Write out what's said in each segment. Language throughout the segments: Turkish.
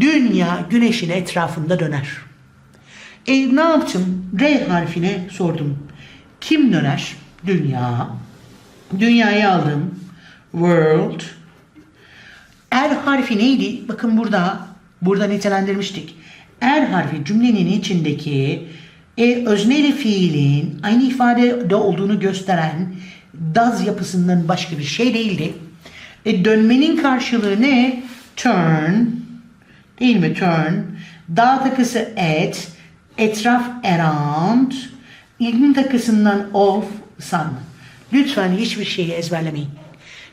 Dünya güneşin etrafında döner. E ne yaptım? R harfine sordum. Kim döner? Dünya. Dünyayı aldım. World. Er harfi neydi? Bakın burada, burada nitelendirmiştik. Er harfi cümlenin içindeki e, özneli fiilin aynı ifadede olduğunu gösteren does yapısından başka bir şey değildi. E, dönmenin karşılığı ne? Turn. Değil mi? Turn. Dağ takısı at. Etraf around. İlgin takısından of. Sun. Lütfen hiçbir şeyi ezberlemeyin.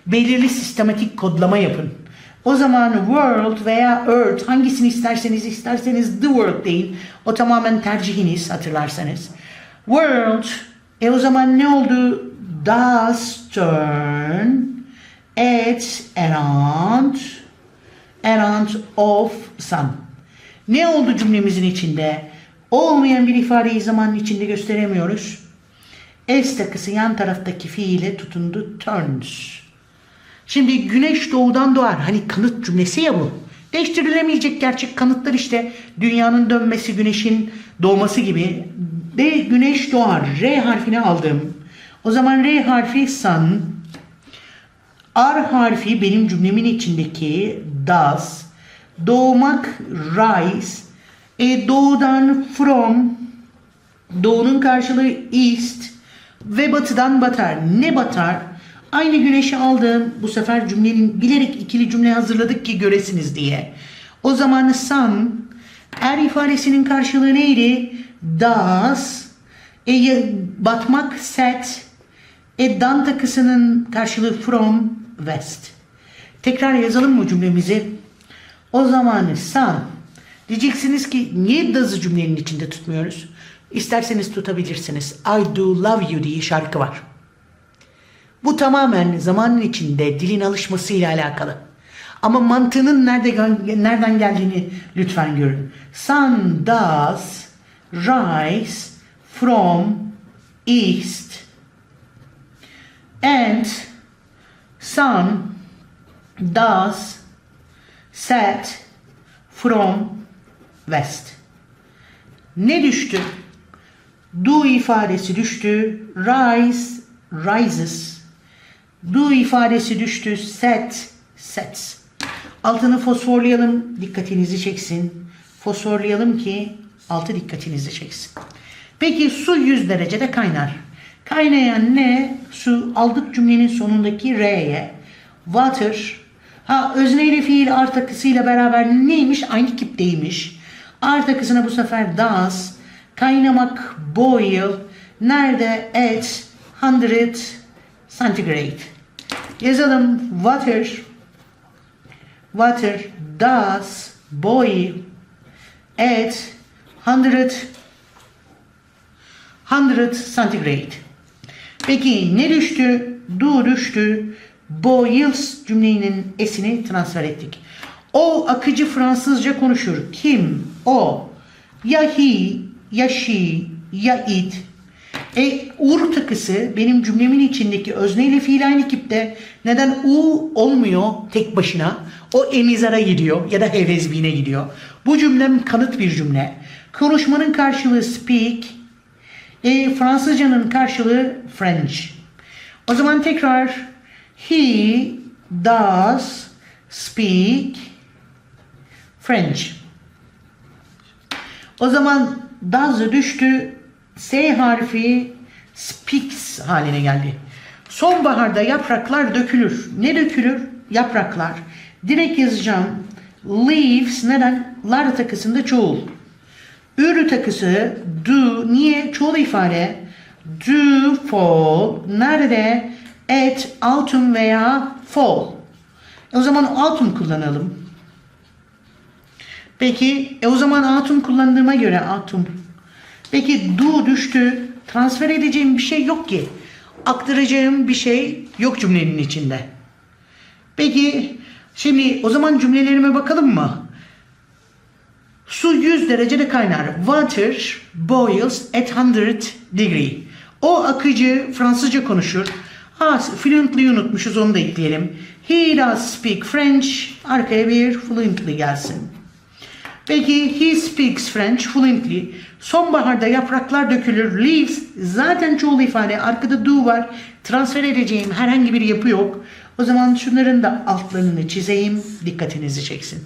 Belirli sistematik kodlama yapın. O zaman world veya earth hangisini isterseniz isterseniz the world deyin. O tamamen tercihiniz hatırlarsanız. World e o zaman ne oldu? Does turn at around around of sun. Ne oldu cümlemizin içinde? Olmayan bir ifadeyi zamanın içinde gösteremiyoruz. S takısı yan taraftaki fiile tutundu. Turns. Şimdi güneş doğudan doğar. Hani kanıt cümlesi ya bu. Değiştirilemeyecek gerçek kanıtlar işte. Dünyanın dönmesi, güneşin doğması gibi. De güneş doğar. R harfini aldım. O zaman R harfi sun. R harfi benim cümlemin içindeki does. Doğmak rise. E, doğudan from. Doğunun karşılığı east. Ve batıdan batar. Ne batar? Aynı güneşi aldım. Bu sefer cümlenin bilerek ikili cümle hazırladık ki göresiniz diye. O zaman sun er ifadesinin karşılığı neydi? Does. E, batmak set. E, dan takısının karşılığı from west. Tekrar yazalım mı cümlemizi? O zaman sun. Diyeceksiniz ki niye does'ı cümlenin içinde tutmuyoruz? İsterseniz tutabilirsiniz. I do love you diye şarkı var. Bu tamamen zamanın içinde dilin alışmasıyla alakalı. Ama mantığının nerede nereden geldiğini lütfen görün. Sun does rise from east and sun does set from west. Ne düştü? Do ifadesi düştü. Rise, rises. Do ifadesi düştü. Set, sets. Altını fosforlayalım. Dikkatinizi çeksin. Fosforlayalım ki altı dikkatinizi çeksin. Peki su 100 derecede kaynar. Kaynayan ne? Su aldık cümlenin sonundaki R'ye. Water. Ha özneyle fiil art takısıyla beraber neymiş? Aynı kipteymiş. Art takısına bu sefer does. Kaynamak boil. Nerede? At 100 centigrade. Yazalım. Water. Water does boil at 100 100 centigrade. Peki ne düştü? Do düştü. Boils cümlenin esini transfer ettik. O akıcı Fransızca konuşur. Kim? O. Ya he, ya she, ya it. E, ur takısı benim cümlemin içindeki özneyle fiil aynı kipte. Neden u olmuyor tek başına? O emizara gidiyor ya da hevezbine gidiyor. Bu cümlem kanıt bir cümle. Konuşmanın karşılığı speak. E, Fransızcanın karşılığı French. O zaman tekrar he does speak French. O zaman does'ı düştü. S harfi speaks haline geldi. Sonbaharda yapraklar dökülür. Ne dökülür? Yapraklar. Direkt yazacağım. Leaves neden? Lar takısında çoğul. Ürü takısı do niye çoğul ifade do fall nerede at autumn veya fall o zaman autumn kullanalım peki e o zaman autumn kullandığıma göre autumn peki do düştü transfer edeceğim bir şey yok ki aktaracağım bir şey yok cümlenin içinde peki şimdi o zaman cümlelerime bakalım mı Su 100 derecede kaynar. Water boils at 100 degree. O akıcı Fransızca konuşur. Ha, fluently unutmuşuz onu da ekleyelim. He does speak French. Arkaya bir fluently gelsin. Peki he speaks French fluently. Sonbaharda yapraklar dökülür. Leaves zaten çoğul ifade. Arkada do var. Transfer edeceğim herhangi bir yapı yok. O zaman şunların da altlarını çizeyim. Dikkatinizi çeksin.